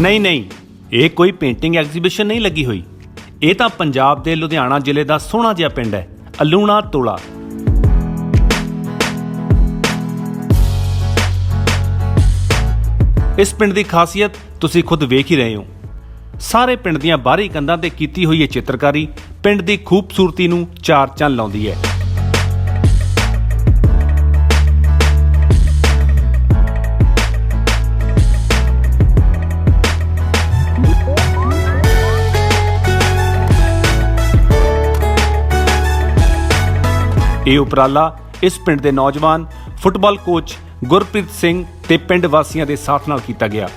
ਨਹੀਂ ਨਹੀਂ, ਇਹ ਕੋਈ ਪੇਂਟਿੰਗ ਐਗਜ਼ੀਬਿਸ਼ਨ ਨਹੀਂ ਲੱਗੀ ਹੋਈ। ਇਹ ਤਾਂ ਪੰਜਾਬ ਦੇ ਲੁਧਿਆਣਾ ਜ਼ਿਲ੍ਹੇ ਦਾ ਸੋਹਣਾ ਜਿਹਾ ਪਿੰਡ ਹੈ, ਅਲੂਣਾ ਤੋਲਾ। ਇਸ ਪਿੰਡ ਦੀ ਖਾਸੀਅਤ ਤੁਸੀਂ ਖੁਦ ਵੇਖ ਹੀ ਰਹੇ ਹੋ। ਸਾਰੇ ਪਿੰਡ ਦੀਆਂ ਬਾਹਰੀ ਕੰਧਾਂ ਤੇ ਕੀਤੀ ਹੋਈ ਇਹ ਚਿੱਤਰਕਾਰੀ ਪਿੰਡ ਦੀ ਖੂਬਸੂਰਤੀ ਨੂੰ ਚਾਰ ਚੰਨ ਲਾਉਂਦੀ ਹੈ। ਇਹ ਉਪਰਾਲਾ ਇਸ ਪਿੰਡ ਦੇ ਨੌਜਵਾਨ ਫੁੱਟਬਾਲ ਕੋਚ ਗੁਰਪ੍ਰੀਤ ਸਿੰਘ ਤੇ ਪਿੰਡ ਵਾਸੀਆਂ ਦੇ ਸਾਥ ਨਾਲ ਕੀਤਾ ਗਿਆ।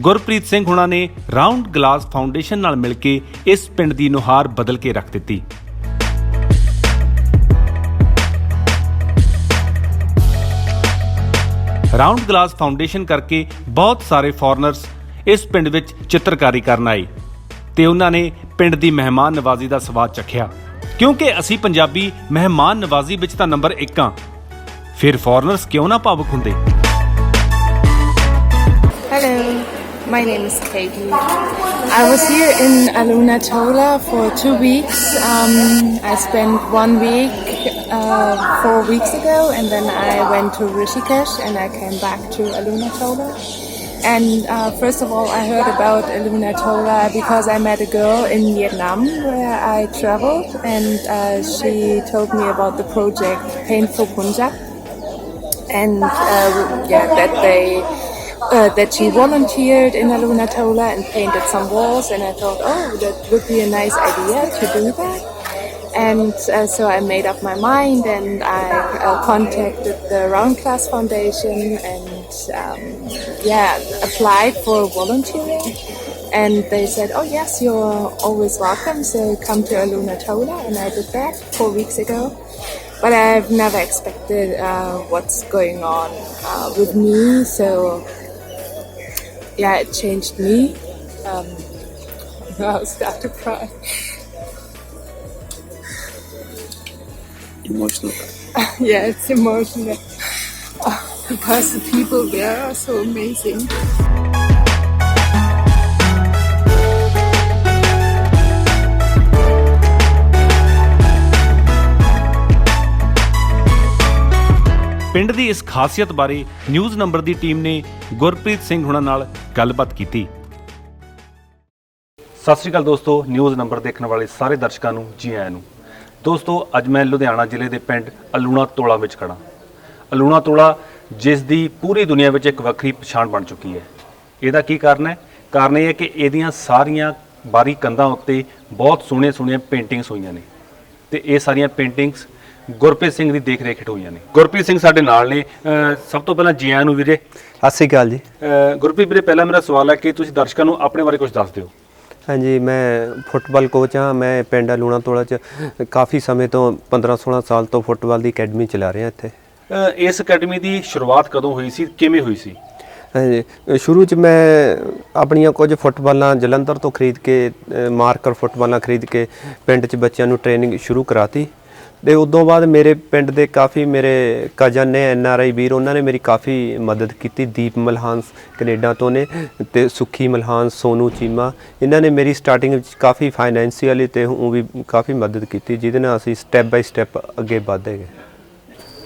ਗੁਰਪ੍ਰੀਤ ਸਿੰਘ ਹੁਣਾਂ ਨੇ ਰਾਉਂਡ ਗਲਾਸ ਫਾਊਂਡੇਸ਼ਨ ਨਾਲ ਮਿਲ ਕੇ ਇਸ ਪਿੰਡ ਦੀ ਨੁਹਾਰ ਬਦਲ ਕੇ ਰੱਖ ਦਿੱਤੀ। ਰਾਉਂਡ ਗਲਾਸ ਫਾਊਂਡੇਸ਼ਨ ਕਰਕੇ ਬਹੁਤ ਸਾਰੇ ਫੋਰਨਰਸ ਇਸ ਪਿੰਡ ਵਿੱਚ ਚਿੱਤਰਕਾਰੀ ਕਰਨ ਆਏ ਤੇ ਉਹਨਾਂ ਨੇ ਪਿੰਡ ਦੀ ਮਹਿਮਾਨ ਨਵਾਜ਼ੀ ਦਾ ਸਵਾਦ ਚੱਖਿਆ। ਕਿਉਂਕਿ ਅਸੀਂ ਪੰਜਾਬੀ ਮਹਿਮਾਨ ਨਵਾਜ਼ੀ ਵਿੱਚ ਤਾਂ ਨੰਬਰ 1 ਆ ਫਿਰ ਫੋਰਨਰਸ ਕਿਉਂ ਨਾ ਭਾਵੁਕ ਹੁੰਦੇ? Hello, my name is Katie. I was here in Aluna Tola for two weeks. Um, I spent one week uh, four weeks ago, and then I went to Rishikesh, and I came back to Aluna Tola. And uh, first of all, I heard about Aluna Tola because I met a girl in Vietnam where I traveled, and uh, she told me about the project Painful Punjab and uh, yeah, that they uh, that she volunteered in Aluna Tola and painted some walls, and I thought, oh, that would be a nice idea to do that. And uh, so I made up my mind, and I uh, contacted the Round Class Foundation, and um, yeah, applied for volunteering. And they said, oh yes, you're always welcome, so come to Aluna Tola, and I did that four weeks ago but I've never expected uh, what's going on uh, with me. So yeah, it changed me. Um, I was about to cry. emotional. yeah, it's emotional Uh, because the people there are so amazing. ਪਿੰਡ ਦੀ ਇਸ ਖਾਸੀਅਤ ਬਾਰੇ news number ਦੀ team ਨੇ ਗੁਰਪ੍ਰੀਤ ਸਿੰਘ ਹੁਣਾਂ ਨਾਲ ਗੱਲਬਾਤ ਕੀਤੀ। ਸਤਿ ਸ਼੍ਰੀ ਅਕਾਲ ਦੋਸਤੋ ਨਿਊਜ਼ ਨੰਬਰ ਦੇਖਣ ਵਾਲੇ ਸਾਰੇ ਦਰਸ਼ਕਾਂ ਨੂੰ, ਜੀ ਆਇਆਂ ਨੂੰ। ਦੋਸਤੋ, ਅੱਜ ਮੈਂ ਲੁਧਿਆਣਾ ਜ਼ਿਲ੍ਹੇ ਦੇ ਪਿੰਡ ਅਲੂਣਾ ਤੋਲਾ ਵਿੱਚ ਖੜਾ ਅਲੂਣਾ ਤੋਲਾ, ਜਿਸ ਦੀ ਪੂਰੀ ਦੁਨੀਆ ਵਿੱਚ ਇੱਕ ਵੱਖਰੀ ਪਛਾਣ ਬਣ ਚੁੱਕੀ ਹੈ। ਇਹਦਾ ਕੀ ਕਾਰਨ ਹੈ? ਕਾਰਨ ਇਹ ਹੈ ਕਿ ਇਹਦੀਆਂ ਸਾਰੀਆਂ ਬਾਰੀ ਕੰਧਾਂ ਉੱਤੇ ਬਹੁਤ ਸੋਹਣੀਆਂ ਸੋਹਣੀਆਂ ਪੇਂਟਿੰਗਸ ਹੋਈਆਂ ਨੇ। ਤੇ ਇਹ ਸਾਰੀਆਂ ਪੇਂਟਿੰਗਸ ਗੁਰਪ੍ਰੀਤ ਸਿੰਘ ਦੀ ਦੇਖ ਰੇਖ ਹੇਠ ਹੋਈਆਂ ਨੇ। ਗੁਰਪ੍ਰੀਤ ਸਿੰਘ ਸਾਡੇ ਨਾਲ ਨੇ। ਸਭ ਤੋਂ ਪਹਿਲਾਂ ਜੀ ਆਇਆਂ ਨੂੰ ਵੀਰੇ। ਸਤਿ ਸ਼੍ਰੀ ਅਕਾਲ ਜੀ। ਗੁਰਪ੍ਰੀਤ ਵੀਰੇ ਪਹਿਲਾ ਮੇਰਾ ਸਵਾਲ ਹੈ ਕਿ ਤੁਸੀਂ ਦਰਸ਼ਕਾਂ ਨੂੰ ਆਪਣੇ ਬਾਰੇ ਕੁਝ ਦੱਸ ਦਿਓ। ਹਾਂਜੀ ਮੈਂ ਫੁੱਟਬਾਲ ਕੋਚ ਹਾਂ। ਮੈਂ ਪਿੰਡ ਲੂਣਾ ਤੋਲਾ ਚ ਕਾਫੀ ਸਮੇਂ ਤੋਂ 15-16 ਸਾਲ ਤੋਂ ਫੁੱਟਬਾਲ ਦੀ ਅਕੈਡਮੀ ਚਲਾ ਰਿਹਾ ਇੱਥੇ। ਇਸ ਅਕੈਡਮੀ ਦੀ ਸ਼ੁਰੂਆਤ ਕਦੋਂ ਹੋਈ ਸੀ? ਕਿਵੇਂ ਹੋਈ ਸੀ? ਹਾਂਜੀ ਸ਼ੁਰੂ ਚ ਮੈਂ ਆਪਣੀਆਂ ਕੁਝ ਫੁੱਟਬਾਲਾਂ ਜਲੰਧਰ ਤੋਂ ਖਰੀਦ ਕੇ ਅ, ਮਾਰਕਰ ਫੁੱਟਬਾਲਾਂ ਖਰੀਦ ਕੇ ਪਿੰਡ ਚ ਬੱਚਿਆਂ ਨੂੰ ਟ੍ਰੇਨਿੰਗ ਸ਼ੁਰੂ ਕਰਾਤੀ। ਤੇ ਉਦੋਂ ਬਾਅਦ ਮੇਰੇ ਪਿੰਡ ਦੇ ਕਾਫੀ ਮੇਰੇ ਕਜ਼ਨ ਨੇ ਐਨ ਆਰ ਆਈ ਵੀਰ ਉਹਨਾਂ ਨੇ ਮੇਰੀ ਕਾਫੀ ਮਦਦ ਕੀਤੀ। ਦੀਪ ਮਲਹਾਨਸ ਕੈਨੇਡਾ ਤੋਂ ਨੇ ਤੇ ਸੁਖੀ ਮਲਹਾਨਸ ਸੋਨੂ ਚੀਮਾ ਇਹਨਾਂ ਨੇ ਮੇਰੀ ਸਟਾਰਟਿੰਗ ਵਿੱਚ ਕਾਫੀ ਫਾਈਨੈਂਸ਼ੀਅਲੀ ਤੇ ਉਹ ਵੀ ਕਾਫੀ ਮਦਦ ਕੀਤੀ ਜਿਹਦੇ ਨਾਲ ਅਸੀਂ ਸਟੈਪ ਬਾਈ ਸਟੈਪ ਅੱਗੇ ਵਧਦੇ ਗਏ।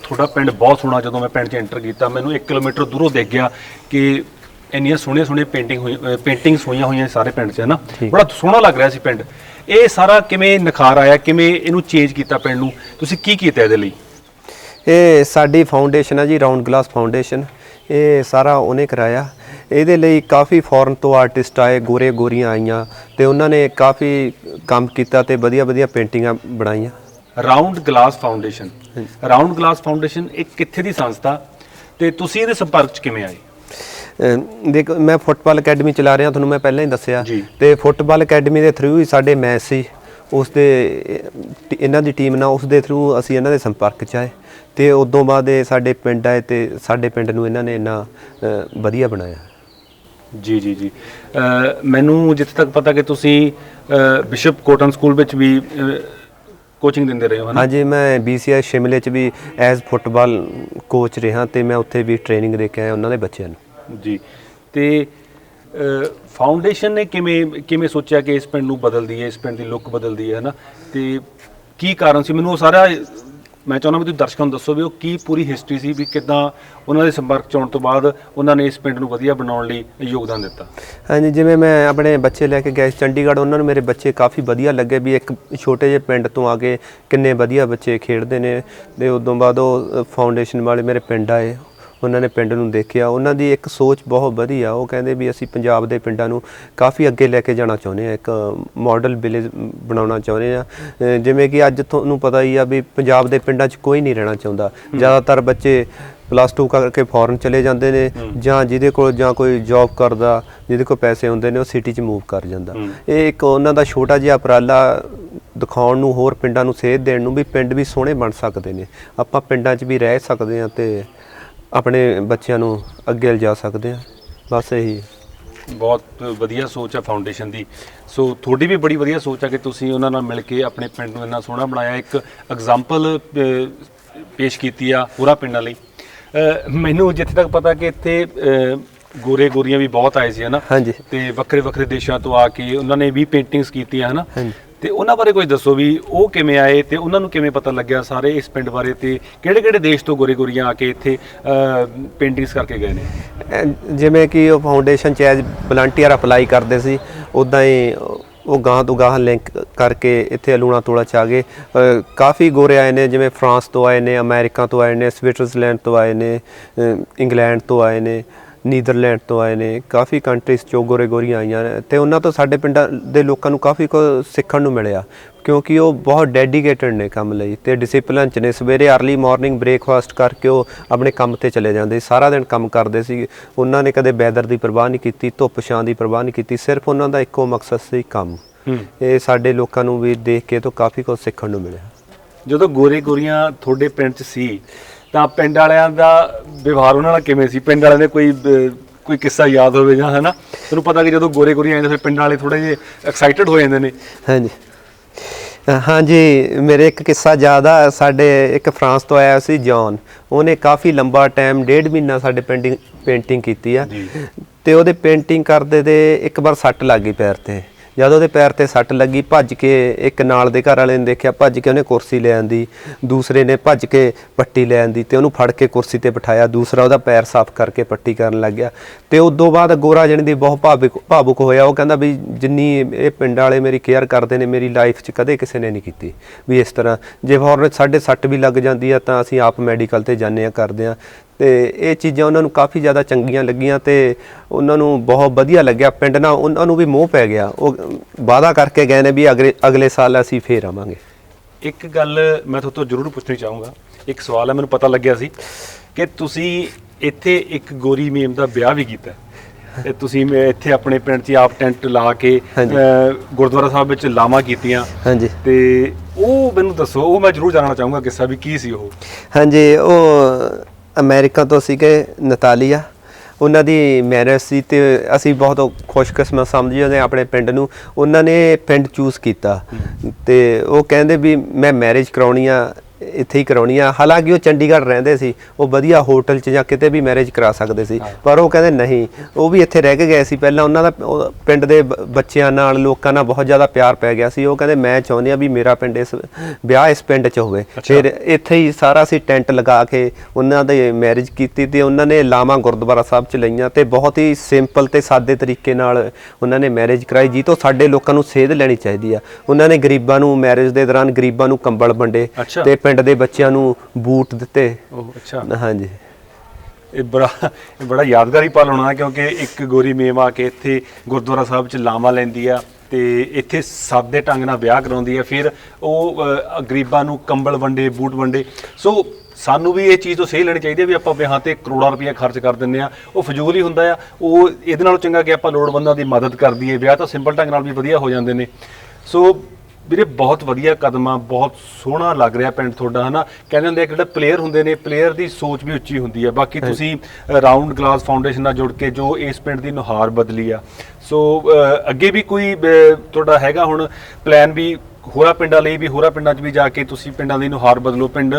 ਤੁਹਾਡਾ ਪਿੰਡ ਬਹੁਤ ਸੋਹਣਾ ਜਦੋਂ ਮੈਂ ਪਿੰਡ 'ਚ ਐਂਟਰ ਕੀਤਾ ਮੈਨੂੰ 1 ਕਿਲੋਮੀਟਰ ਦੂਰੋਂ ਦੇਖ ਗਿਆ ਕਿ ਇੰਨੀਆਂ ਸੋਹਣੀਆਂ ਸੋਹਣੀਆਂ ਪੇਂਟਿੰਗ ਹੋਈ ਪੇਂਟਿੰਗਸ ਹੋਈਆਂ ਹੋਈਆਂ ਸਾਰੇ ਪਿੰਡ 'ਚ ਹੈ ਨਾ। ਬੜਾ ਸੋਹਣਾ ਲੱਗ ਰਿਹਾ ਸੀ ਪਿੰਡ। ਇਹ ਸਾਰਾ ਕਿਵੇਂ ਨਿਖਾਰ ਆਇਆ ਕਿਵੇਂ ਇਹਨੂੰ ਚੇਂਜ ਕੀਤਾ ਪਿੰਡ ਨੂੰ? ਤੁਸੀਂ ਕੀ ਕੀਤਾ ਇਹਦੇ ਲਈ? ਇਹ ਸਾਡੀ ਫਾਊਂਡੇਸ਼ਨ ਹੈ ਜੀ ਰਾਉਂਡ ਗਲਾਸ ਫਾਊਂਡੇਸ਼ਨ ਇਹ ਸਾਰਾ ਉਹਨੇ ਕਰਾਇਆ। ਇਹਦੇ ਲਈ ਕਾਫੀ ਫੋਰਨ ਤੋਂ ਆਰਟਿਸਟ ਆਏ ਗੋਰੇ ਗੋਰੀਆਂ ਆਈਆਂ ਤੇ ਉਹਨਾਂ ਨੇ ਕਾਫੀ ਕੰਮ ਕੀਤਾ ਤੇ ਵਧੀਆ ਵਧੀਆ ਪੇਂਟਿੰਗਾਂ ਬਣਾਈਆਂ। Round Glass Foundation Round Glass Foundation ਇੱਕ ਕਿੱਥੇ ਦੀ ਸੰਸਥਾ? ਤੇ ਤੁਸੀਂ ਇਹਦੇ ਸੰਪਰਕ 'ਚ ਕਿਵੇਂ ਆਏ? ਦੇਖੋ ਮੈਂ ਫੁੱਟਬਾਲ ਅਕੈਡਮੀ ਚਲਾ ਰਿਹਾ ਤੁਹਾਨੂੰ ਮੈਂ ਪਹਿਲਾਂ ਹੀ ਦੱਸਿਆ। ਤੇ ਫੁੱਟਬਾਲ ਅਕੈਡਮੀ ਦੇ ਥਰੂ ਹੀ ਸਾਡੇ ਮੈਚ ਸੀ ਉਸ ਦੇ ਇਹਨਾਂ ਦੀ ਟੀਮ ਨਾਲ ਉਸ ਦੇ ਥਰੂ ਅਸੀਂ ਇਹਨਾਂ ਦੇ ਸੰਪਰਕ 'ਚ ਆਏ। ਤੇ ਉਦੋਂ ਬਾਅਦ ਇਹ ਸਾਡੇ ਪਿੰਡ ਆਏ ਤੇ ਸਾਡੇ ਪਿੰਡ ਨੂੰ ਇਹਨਾਂ ਨੇ ਇੰਨਾ ਵਧੀਆ ਬਣਾਇਆ। ਜੀ ਜੀ ਜੀ। ਮੈਨੂੰ ਜਿੱਥੇ ਤੱਕ ਪਤਾ ਕਿ ਤੁਸੀਂ ਬਿਸ਼ਪ ਕੋਟਨ ਸਕੂਲ ਵਿੱਚ ਵੀ ਕੋਚਿੰਗ ਦਿੰਦੇ ਰਹੇ ਹੋ ਹਨਾ? ਹਾਂਜੀ ਮੈਂ BCI ਸ਼ਿਮਲੇ 'ਚ ਵੀ ਐਜ਼ ਫੁੱਟਬਾਲ ਕੋਚ ਰਿਹਾ ਤੇ ਮੈਂ ਉੱਥੇ ਵੀ ਟ੍ਰੇਨਿੰਗ ਦੇ ਕੇ ਆਇਆ ਉਹਨਾਂ ਦੇ ਬੱਚਿਆਂ ਨੂੰ। ਜੀ। ਤੇ ਫਾਊਂਡੇਸ਼ਨ ਨੇ ਕਿਵੇਂ ਕਿਵੇਂ ਸੋਚਿਆ ਕਿ ਇਸ ਪਿੰਡ ਨੂੰ ਬਦਲ ਦਈਏ ਇਸ ਪਿੰਡ ਦੀ ਲੁੱਕ ਬਦਲ ਦਈਏ ਹਨਾ? ਤੇ ਕੀ ਕਾਰਨ ਸੀ? ਮੈਨੂੰ ਉਹ ਸਾਰਾ, ਮੈਂ ਚਾਹੁੰਦਾ ਵੀ ਤੁਸੀਂ ਦਰਸ਼ਕਾਂ ਨੂੰ ਦੱਸੋ ਵੀ ਉਹ ਕੀ ਪੂਰੀ ਹਿਸਟਰੀ ਸੀ ਵੀ ਕਿਦਾਂ ਉਹਨਾਂ ਦੇ ਸੰਪਰਕ ਚ ਆਉਣ ਤੋਂ ਬਾਅਦ ਉਹਨਾਂ ਨੇ ਇਸ ਪਿੰਡ ਨੂੰ ਵਧੀਆ ਬਣਾਉਣ ਲਈ ਯੋਗਦਾਨ ਦਿੱਤਾ? ਹਾਂਜੀ, ਜਿਵੇਂ ਮੈਂ ਆਪਣੇ ਬੱਚੇ ਲੈ ਕੇ ਗਿਆ ਚੰਡੀਗੜ੍ਹ, ਉਹਨਾਂ ਨੂੰ ਮੇਰੇ ਬੱਚੇ ਕਾਫੀ ਵਧੀਆ ਲੱਗੇ ਵੀ ਇੱਕ ਛੋਟੇ ਜਿਹੇ ਪਿੰਡ ਤੋਂ ਆ ਕੇ ਕਿੰਨੇ ਵਧੀਆ ਬੱਚੇ ਖੇਡਦੇ ਨੇ। ਤੇ ਉਦੋਂ ਬਾਅਦ ਉਹ ਫਾਊਂਡੇਸ਼ਨ ਵਾਲੇ ਮੇਰੇ ਪਿੰਡ ਆਏ। ਉਹਨਾਂ ਨੇ ਪਿੰਡ ਨੂੰ ਦੇਖਿਆ। ਉਹਨਾਂ ਦੀ ਇੱਕ ਸੋਚ ਬਹੁਤ ਵਧੀਆ ਉਹ ਕਹਿੰਦੇ ਵੀ ਅਸੀਂ ਪੰਜਾਬ ਦੇ ਪਿੰਡਾਂ ਨੂੰ ਕਾਫੀ ਅੱਗੇ ਲੈ ਕੇ ਜਾਣਾ ਚਾਹੁੰਦੇ ਆ ਇੱਕ ਮਾਡਲ ਵਿਲੇਜ ਬਣਾਉਣਾ ਚਾਹੁੰਦੇ ਆ ਜਿਵੇਂ ਕਿ ਅੱਜ ਤੁਹਾਨੂੰ ਪਤਾ ਹੀ ਆ ਵੀ ਪੰਜਾਬ ਦੇ ਪਿੰਡਾਂ 'ਚ ਕੋਈ ਨਹੀਂ ਰਹਿਣਾ ਚਾਹੁੰਦਾ। ਜ਼ਿਆਦਾਤਰ ਬੱਚੇ ਪਲੱਸ 2 ਕਰਕੇ ਫੋਰਨ ਚਲੇ ਜਾਂਦੇ ਨੇ ਜਾਂ ਜਿਹਦੇ ਕੋਲ ਜਾਂ ਕੋਈ ਜੌਬ ਕਰਦਾ ਜਿਹਦੇ ਕੋਲ ਪੈਸੇ ਹੁੰਦੇ ਨੇ ਉਹ ਸਿਟੀ 'ਚ ਮੂਵ ਕਰ ਜਾਂਦਾ। ਇਹ ਇੱਕ ਉਹਨਾਂ ਦਾ ਛੋਟਾ ਜਿਹਾ ਉਪਰਾਲਾ ਦਿਖਾਉਣ ਨੂੰ ਹੋਰ ਪਿੰਡਾਂ ਨੂੰ ਸੇਧ ਦੇਣ ਨੂੰ ਵੀ ਪਿੰਡ ਵੀ ਸੋਹਣੇ ਬਣ ਸਕਦੇ ਨੇ। ਆਪਾਂ ਪਿੰਡਾਂ 'ਚ ਵੀ ਰਹਿ ਸਕਦੇ ਹਾਂ ਤੇ ਆਪਣੇ ਬੱਚਿਆਂ ਨੂੰ ਅੱਗੇ ਲਿਜਾ ਸਕਦੇ ਹਾਂ। ਬਸ ਇਹੀ ਬਹੁਤ ਵਧੀਆ ਸੋਚ ਹੈ ਫਾਊਂਡੇਸ਼ਨ ਦੀ। ਸੋ ਤੁਹਾਡੀ ਵੀ ਬੜੀ ਵਧੀਆ ਸੋਚ ਹੈ ਕਿ ਤੁਸੀਂ ਉਹਨਾਂ ਨਾਲ ਮਿਲ ਕੇ ਆਪਣੇ ਪਿੰਡ ਨੂੰ ਇੰਨਾ ਸੋਹਣਾ ਬਣਾਇਆ ਇੱਕ ਐਗਜ਼ਾਮਪਲ ਪੇਸ਼ ਕੀਤੀ ਆ ਪੂਰਾ ਪਿੰਡਾਂ ਲਈ। ਅ, ਮੈਨੂੰ ਜਿੱਥੇ ਤੱਕ ਪਤਾ ਕਿ ਇੱਥੇ ਗੋਰੇ ਗੋਰੀਆਂ ਵੀ ਬਹੁਤ ਆਏ ਸੀ ਹਨਾ ਹਾਂਜੀ। ਤੇ ਵੱਖਰੇ ਵੱਖਰੇ ਦੇਸ਼ਾਂ ਤੋਂ ਆ ਕੇ ਉਹਨਾਂ ਨੇ ਵੀ ਪੇਂਟਿੰਗਸ ਕੀਤੀਆਂ ਹਨਾ ਹਾਂਜੀ। ਤੇ ਉਹਨਾਂ ਬਾਰੇ ਕੁਝ ਦੱਸੋ ਵੀ ਉਹ ਕਿਵੇਂ ਆਏ ਤੇ ਉਹਨਾਂ ਨੂੰ ਕਿਵੇਂ ਪਤਾ ਲੱਗਿਆ ਸਾਰੇ ਇਸ ਪਿੰਡ ਬਾਰੇ ਤੇ ਕਿਹੜੇ ਕਿਹੜੇ ਦੇਸ਼ ਤੋਂ ਗੋਰੇ ਗੋਰੀਆਂ ਆ ਕੇ ਇੱਥੇ ਪੇਂਟਿੰਗਸ ਕਰਕੇ ਗਏ ਨੇ? ਜਿਵੇਂ ਕਿ ਉਹ ਫਾਊਂਡੇਸ਼ਨ ਚ ਐਜ਼ ਵਲੰਟੀਅਰ ਅਪਲਾਈ ਕਰਦੇ ਸੀ ਉਦਾਂ ਹੀ ਉਹ ਗਾਂ ਤੋਂ ਗਾਂ ਲਿੰਕ ਕਰਕੇ ਇੱਥੇ ਲੂਣਾ ਤੋਲਾ ਚ ਆ ਗਏ। ਕਾਫੀ ਗੋਰੇ ਆਏ ਨੇ, ਜਿਵੇਂ ਫਰਾਂਸ ਤੋਂ ਆਏ ਨੇ, ਅਮਰੀਕਾ ਤੋਂ ਆਏ ਨੇ, ਸਵਿਟਜ਼ਰਲੈਂਡ ਤੋਂ ਆਏ ਨੇ ਇੰਗਲੈਂਡ ਤੋਂ ਆਏ ਨੇ। ਨੀਦਰਲੈਂਡ ਤੋਂ ਆਏ ਨੇ ਕਾਫੀ ਕੰਟਰੀਜ਼ ਚੋਂ ਗੋਰੇ ਗੋਰੀਆਂ ਆਈਆਂ ਨੇ ਤੇ ਉਹਨਾਂ ਤੋਂ ਸਾਡੇ ਪਿੰਡਾਂ ਦੇ ਲੋਕਾਂ ਨੂੰ ਕਾਫੀ ਕੁਝ ਸਿੱਖਣ ਨੂੰ ਮਿਲਿਆ ਕਿਉਂਕਿ ਉਹ ਬਹੁਤ ਡੈਡੀਕੇਟਡ ਨੇ ਕੰਮ ਲਈ ਤੇ ਡਿਸਪਲਿਨ ਚ ਨੇ। ਸਵੇਰੇ अर्ਲੀ ਮਾਰਨਿੰਗ ਬ੍ਰੇਕਫਾਸਟ ਕਰਕੇ ਉਹ ਆਪਣੇ ਕੰਮ ਤੇ ਚਲੇ ਜਾਂਦੇ। ਸਾਰਾ ਦਿਨ ਕੰਮ ਕਰਦੇ ਸੀ। ਉਹਨਾਂ ਨੇ ਕਦੇ ਵੈਦਰ ਦੀ ਪਰਵਾਹ ਨਹੀਂ ਕੀਤੀ ਧੁੱਪ ਛਾਂ ਦੀ ਪਰਵਾਹ ਨਹੀਂ ਕੀਤੀ ਸਿਰਫ ਉਹਨਾਂ ਦਾ ਇੱਕੋ ਮਕਸਦ ਸੀ ਕੰਮ। ਇਹ ਸਾਡੇ ਲੋਕਾਂ ਨੂੰ ਵੀ ਦੇਖ ਕੇ ਤੋਂ ਕਾਫੀ ਕੁਝ ਸਿੱਖਣ ਨੂੰ ਮਿਲਿਆ। ਜਦੋਂ ਗੋਰੇ ਗੋਰੀਆਂ ਤੁਹਾਡੇ ਪਿੰਡ 'ਚ ਸੀ ਤਾਂ ਪਿੰਡ ਵਾਲਿਆਂ ਦਾ ਵਿਵਹਾਰ ਉਹਨਾਂ ਨਾਲ ਕਿਵੇਂ ਸੀ? ਪਿੰਡ ਵਾਲਿਆਂ ਦੇ ਕੋਈ ਅਹ, ਕੋਈ ਕਿੱਸਾ ਯਾਦ ਹੋਵੇ ਜਾਂ ਹਨਾ? ਤੁਹਾਨੂੰ ਪਤਾ ਕਿ ਜਦੋਂ ਗੋਰੇ ਗੋਰੀਆਂ ਆਉਂਦੇ ਫਿਰ ਪਿੰਡ ਵਾਲੇ ਥੋੜੇ ਜਿਹੇ ਐਕਸਾਈਟਡ ਹੋ ਜਾਂਦੇ ਨੇ। ਹਾਂਜੀ। ਅ, ਹਾਂਜੀ ਮੇਰੇ ਇੱਕ ਕਿੱਸਾ ਜ਼ਿਆਦਾ ਸਾਡੇ ਇੱਕ ਫਰਾਂਸ ਤੋਂ ਆਇਆ ਸੀ ਜੌਨ। ਉਹਨੇ ਕਾਫੀ ਲੰਬਾ ਟਾਈਮ ਡੇਢ ਮਹੀਨਾ ਸਾਡੇ ਪੇਂਟਿੰਗ ਪੇਂਟਿੰਗ ਕੀਤੀ ਆ। ਤੇ ਉਹਦੇ ਪੇਂਟਿੰਗ ਕਰਦੇ ਦੇ ਇੱਕ ਵਾਰ ਸੱਟ ਲੱਗ ਗਈ ਪੈਰ ਤੇ। ਜਦ ਉਹਦੇ ਪੈਰ ਤੇ ਸੱਟ ਲੱਗੀ, ਭੱਜ ਕੇ ਇੱਕ ਨਾਲ ਦੇ ਘਰ ਵਾਲੇ ਨੇ ਦੇਖਿਆ, ਭੱਜ ਕੇ ਉਹਨੇ ਕੁਰਸੀ ਲੈ ਆਂਦੀ, ਦੂਸਰੇ ਨੇ ਭੱਜ ਕੇ ਪੱਟੀ ਲੈ ਆਂਦੀ ਤੇ ਉਹਨੂੰ ਫੜ ਕੇ ਕੁਰਸੀ ਤੇ ਬਿਠਾਇਆ, ਦੂਸਰਾ ਉਹਦਾ ਪੈਰ ਸਾਫ਼ ਕਰਕੇ ਪੱਟੀ ਕਰਨ ਲੱਗ ਗਿਆ। ਤੇ ਉਦੋਂ ਬਾਅਦ ਗੋਰਾ ਜਣ ਦੀ ਬਹੁਤ ਭਾਵਿਕ ਭਾਵੁਕ ਹੋਇਆ, ਉਹ ਕਹਿੰਦਾ ਵੀ ਜਿੰਨੀ ਇਹ ਪਿੰਡ ਵਾਲੇ ਮੇਰੀ ਕੇਅਰ ਕਰਦੇ ਨੇ, ਮੇਰੀ ਲਾਈਫ 'ਚ ਕਦੇ ਕਿਸੇ ਨੇ ਨਹੀਂ ਕੀਤੀ ਵੀ ਇਸ ਤਰ੍ਹਾਂ। ਜੇ ਫੌਰਨ ਸਾਡੇ ਸੱਟ ਵੀ ਲੱਗ ਜਾਂਦੀ ਆ ਤਾਂ ਅਸੀਂ ਆਪ ਮੈਡੀਕਲ ਤੇ ਜਾਂਦੇ ਆ, ਕਰਦੇ ਆ। ਤੇ ਇਹ ਚੀਜ਼ਾਂ ਉਹਨਾਂ ਨੂੰ ਕਾਫੀ ਜ਼ਿਆਦਾ ਚੰਗੀਆਂ ਲੱਗੀਆਂ ਤੇ ਉਹਨਾਂ ਨੂੰ ਬਹੁਤ ਵਧੀਆ ਲੱਗਿਆ। ਪਿੰਡ ਨਾਲ ਉਹਨਾਂ ਨੂੰ ਵੀ ਮੋਹ ਪੈ ਗਿਆ। ਉਹ ਵਾਅਦਾ ਕਰਕੇ ਗਏ ਨੇ ਵੀ ਅਗਲੇ ਅਗਲੇ ਸਾਲ ਅਸੀਂ ਫੇਰ ਆਵਾਂਗੇ। ਇੱਕ ਗੱਲ ਮੈਂ ਤੁਹਾਡੇ ਤੋਂ ਜ਼ਰੂਰ ਪੁੱਛਣੀ ਚਾਹੂੰਗਾ। ਇੱਕ ਸਵਾਲ ਹੈ ਮੈਨੂੰ ਪਤਾ ਲੱਗਿਆ ਸੀ ਕਿ ਤੁਸੀਂ ਇੱਥੇ ਇੱਕ ਗੋਰੀ ਮੇਮ ਦਾ ਵਿਆਹ ਵੀ ਕੀਤਾ ਤੇ ਤੁਸੀਂ ਮੈਂ ਇੱਥੇ ਆਪਣੇ ਪਿੰਡ 'ਚ ਆਪ ਟੈਂਟ ਲਾ ਕੇ ਗੁਰਦੁਆਰਾ ਸਾਹਿਬ ਵਿੱਚ ਲਾਵਾਂ ਕੀਤੀਆਂ। ਹਾਂਜੀ। ਤੇ ਉਹ ਮੈਨੂੰ ਦੱਸੋ ਉਹ ਮੈਂ ਜ਼ਰੂਰ ਜਾਣਨਾ ਚਾਹੂੰਗਾ ਕਿੱਸਾ ਵੀ ਕੀ ਸੀ ਉਹ? ਹਾਂਜੀ ਉਹ ਅਮਰੀਕਾ ਤੋਂ ਸੀਗੇ ਨਤਾਲੀਆ। ਉਹਨਾਂ ਦੀ ਮੈਰਿਜ ਸੀ ਤੇ ਅਸੀਂ ਬਹੁਤ ਖੁਸ਼ਕਿਸਮਤ ਸਮਝਦੇ ਹਾਂ ਆਪਣੇ ਪਿੰਡ ਨੂੰ। ਉਹਨਾਂ ਨੇ ਪਿੰਡ ਚੂਜ਼ ਕੀਤਾ। ਤੇ ਉਹ ਕਹਿੰਦੇ ਵੀ ਮੈਂ ਮੈਰਿਜ ਕਰਾਉਣੀ ਆ। ਇੱਥੇ ਹੀ ਕਰਾਉਣੀ ਆ। ਹਾਲਾਂਕਿ ਉਹ ਚੰਡੀਗੜ੍ਹ ਰਹਿੰਦੇ ਸੀ ਉਹ ਵਧੀਆ ਹੋਟਲ 'ਚ ਜਾਂ ਕਿਤੇ ਵੀ ਮੈਰਿਜ ਕਰਾ ਸਕਦੇ ਸੀ। ਪਰ ਉਹ ਕਹਿੰਦੇ ਨਹੀਂ ਉਹ ਵੀ ਇੱਥੇ ਰਹਿ ਕੇ ਗਏ ਸੀ। ਪਹਿਲਾਂ ਉਹਨਾਂ ਦਾ ਪਿੰਡ ਦੇ ਬੱਚਿਆਂ ਨਾਲ ਲੋਕਾਂ ਨਾਲ ਬਹੁਤ ਜ਼ਿਆਦਾ ਪਿਆਰ ਪੈ ਗਿਆ ਸੀ। ਉਹ ਕਹਿੰਦੇ ਮੈਂ ਚਾਹੁੰਦੀ ਆ ਵੀ ਮੇਰਾ ਪਿੰਡ ਇਸ ਵਿਆਹ ਇਸ ਪਿੰਡ 'ਚ ਹੋਵੇ। ਫਿਰ ਇੱਥੇ ਹੀ ਸਾਰਾ ਅਸੀਂ ਟੈਂਟ ਲਗਾ ਕੇ ਉਹਨਾਂ ਦੇ ਮੈਰਿਜ ਕੀਤੀ ਤੇ ਉਹਨਾਂ ਨੇ ਲਾਵਾਂ ਗੁਰਦੁਆਰਾ ਸਾਹਿਬ 'ਚ ਲਈਆਂ ਤੇ ਬਹੁਤ ਹੀ ਸਿੰਪਲ ਤੇ ਸਾਦੇ ਤਰੀਕੇ ਨਾਲ ਉਹਨਾਂ ਨੇ ਮੈਰਿਜ ਕਰਾਈ। ਜੀ ਤੋਂ ਸਾਡੇ ਲੋਕਾਂ ਨੂੰ ਸੇਧ ਲੈਣੀ ਚਾਹੀਦੀ ਆ। ਉਹਨਾਂ ਨੇ ਗਰੀਬਾਂ ਨੂੰ ਮੈਰਿਜ ਦੇ ਦੌਰਾਨ ਗਰੀਬਾਂ ਨੂੰ ਕੰਬਲ ਵੰਡੇ। ਤੇ ਪਿੰਡ ਦੇ ਬੱਚਿਆਂ ਨੂੰ ਬੂਟ ਦਿੱਤੇ। ਉਹ ਅੱਛਾ। ਹਾਂਜੀ। ਇਹ ਬੜਾ ਇਹ ਬੜਾ ਯਾਦਗਾਰੀ ਪਲ ਹੋਣਾ ਕਿਉਂਕਿ ਇੱਕ ਗੋਰੀ ਮੇਮ ਆ ਕੇ ਇੱਥੇ ਗੁਰਦੁਆਰਾ ਸਾਹਿਬ 'ਚ ਲਾਵਾਂ ਲੈਂਦੀ ਆ ਤੇ ਇੱਥੇ ਸਾਦੇ ਢੰਗ ਨਾਲ ਵਿਆਹ ਕਰਾਉਂਦੀ ਆ। ਫਿਰ ਉਹ ਗਰੀਬਾਂ ਨੂੰ ਕੰਬਲ ਵੰਡੇ ਬੂਟ ਵੰਡੇ। ਸੋ ਸਾਨੂੰ ਵੀ ਇਹ ਚੀਜ਼ ਤੋਂ ਸਹੀ ਲੈਣੀ ਚਾਹੀਦੀ ਹੈ ਵੀ ਆਪਾਂ ਵਿਆਹਾਂ ਤੇ ਕਰੋੜਾਂ ਰੁਪਏ ਖਰਚ ਕਰ ਦਿੰਦੇ ਆ। ਉਹ ਫਜ਼ੂਲ ਹੀ ਹੁੰਦਾ ਆ। ਉਹ ਇਹਦੇ ਨਾਲੋਂ ਚੰਗਾ ਕਿ ਆਪਾਂ ਲੋੜਵੰਦਾਂ ਦੀ ਮਦਦ ਕਰ ਦਈਏ। ਵਿਆਹ ਤਾਂ ਸਿੰਪਲ ਢੰਗ ਨਾਲ ਵੀ ਵਧੀਆ ਹੋ ਜਾਂਦੇ ਨੇ। ਸੋ ਵੀਰੇ ਬਹੁਤ ਵਧੀਆ ਕਦਮ ਆ ਬਹੁਤ ਸੋਹਣਾ ਲੱਗ ਰਿਹਾ ਪਿੰਡ ਤੁਹਾਡਾ ਹਨਾ? ਕਹਿੰਦੇ ਹੁੰਦੇ ਆ ਕਿ ਜਿਹੜਾ ਪਲੇਅਰ ਹੁੰਦੇ ਨੇ ਪਲੇਅਰ ਦੀ ਸੋਚ ਵੀ ਉੱਚੀ ਹੁੰਦੀ ਹੈ ਬਾਕੀ ਤੁਸੀਂ ਰਾਉਂਡ ਗਲਾਸ ਫਾਊਂਡੇਸ਼ਨ ਨਾਲ ਜੁੜ ਕੇ ਜੋ ਇਸ ਪਿੰਡ ਦੀ ਨੁਹਾਰ ਬਦਲੀ ਆ। ਸੋ ਅੱਗੇ ਵੀ ਕੋਈ ਤੁਹਾਡਾ ਹੈਗਾ ਹੁਣ ਪਲਾਨ ਵੀ ਹੋਰਾਂ ਪਿੰਡਾਂ ਲਈ ਵੀ ਹੋਰਾਂ ਪਿੰਡਾਂ 'ਚ ਵੀ ਜਾ ਕੇ ਤੁਸੀਂ ਪਿੰਡਾਂ ਦੀ ਨੁਹਾਰ ਬਦਲੋ। ਪਿੰਡ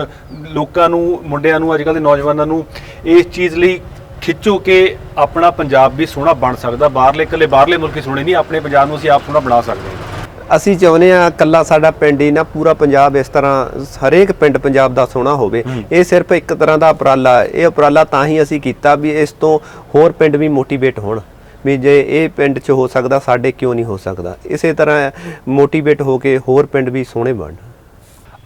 ਲੋਕਾਂ ਨੂੰ ਮੁੰਡਿਆਂ ਨੂੰ ਅੱਜਕੱਲ੍ਹ ਦੇ ਨੌਜਵਾਨਾਂ ਨੂੰ ਇਸ ਚੀਜ਼ ਲਈ ਖਿੱਚੋ ਕਿ ਆਪਣਾ ਪੰਜਾਬ ਵੀ ਸੋਹਣਾ ਬਣ ਸਕਦਾ। ਬਾਹਰਲੇ ਇਕੱਲੇ ਬਾਹਰਲੇ ਮੁਲਕ ਹੀ ਸੋਹਣੇ ਨਹੀਂ ਆਪਣੇ ਪੰਜਾਬ ਨੂੰ ਅਸੀਂ ਆਪ ਸੋਹਣਾ ਬਣਾ ਸਕਦੇ ਹਾਂ। ਅਸੀਂ ਚਾਹੁੰਦੇ ਆ ਕੱਲਾ ਸਾਡਾ ਪਿੰਡ ਹੀ ਨਾ ਪੂਰਾ ਪੰਜਾਬ ਇਸ ਤਰ੍ਹਾਂ ਹਰੇਕ ਪਿੰਡ ਪੰਜਾਬ ਦਾ ਸੋਹਣਾ ਹੋਵੇ। ਇਹ ਸਿਰਫ ਇੱਕ ਤਰ੍ਹਾਂ ਦਾ ਉਪਰਾਲਾ। ਇਹ ਉਪਰਾਲਾ ਤਾਂ ਹੀ ਅਸੀਂ ਕੀਤਾ ਵੀ ਇਸ ਤੋਂ ਹੋਰ ਪਿੰਡ ਵੀ ਮੋਟੀਵੇਟ ਹੋਣ। ਵੀ ਜੇ ਇਹ ਪਿੰਡ 'ਚ ਹੋ ਸਕਦਾ ਸਾਡੇ ਕਿਉਂ ਨਹੀਂ ਹੋ ਸਕਦਾ? ਇਸੇ ਤਰ੍ਹਾਂ ਮੋਟੀਵੇਟ ਹੋ ਕੇ ਹੋਰ ਪਿੰਡ ਵੀ ਸੋਹਣੇ ਬਣਨ।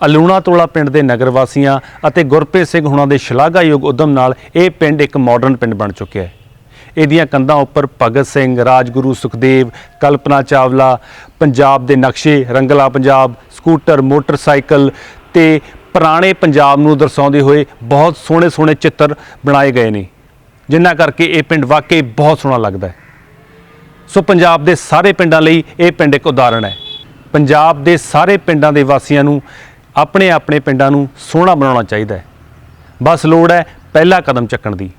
ਅਲੂਣਾ ਤੋਲਾ ਪਿੰਡ ਦੇ ਨਗਰ ਵਾਸੀਆਂ ਅਤੇ ਗੁਰਪ੍ਰੀਤ ਸਿੰਘ ਹੁਣਾਂ ਦੇ ਸ਼ਲਾਘਾਯੋਗ ਉਦਮ ਨਾਲ ਇਹ ਪਿੰਡ ਇੱਕ ਮਾਡਰਨ ਪਿੰਡ ਬਣ ਚੁੱਕਿਆ ਹੈ। ਇਹਦੀਆਂ ਕੰਧਾਂ ਉੱਪਰ ਭਗਤ ਸਿੰਘ, ਰਾਜਗੁਰੂ ਸੁਖਦੇਵ, ਕਲਪਨਾ ਚਾਵਲਾ, ਪੰਜਾਬ ਦੇ ਨਕਸ਼ੇ, ਰੰਗਲਾ ਪੰਜਾਬ, ਸਕੂਟਰ, ਮੋਟਰਸਾਈਕਲ ਤੇ ਪੁਰਾਣੇ ਪੰਜਾਬ ਨੂੰ ਦਰਸਾਉਂਦੇ ਹੋਏ ਬਹੁਤ ਸੋਹਣੇ ਸੋਹਣੇ ਚਿੱਤਰ ਬਣਾਏ ਗਏ ਨੇ, ਜਿਨ੍ਹਾਂ ਕਰਕੇ ਇਹ ਪਿੰਡ ਵਾਕਈ ਬਹੁਤ ਸੋਹਣਾ ਲੱਗਦਾ ਹੈ। ਸੋ ਪੰਜਾਬ ਦੇ ਸਾਰੇ ਪਿੰਡਾਂ ਲਈ ਇਹ ਪਿੰਡ ਇੱਕ ਉਦਾਹਰਣ ਹੈ। ਪੰਜਾਬ ਦੇ ਸਾਰੇ ਪਿੰਡਾਂ ਦੇ ਵਾਸੀਆਂ ਨੂੰ ਆਪਣੇ ਆਪਣੇ ਪਿੰਡਾਂ ਨੂੰ ਸੋਹਣਾ ਬਣਾਉਣਾ ਚਾਹੀਦਾ ਹੈ। ਬਸ ਲੋੜ ਹੈ ਪਹਿਲਾ ਕਦਮ ਚੱਕਣ ਦੀ।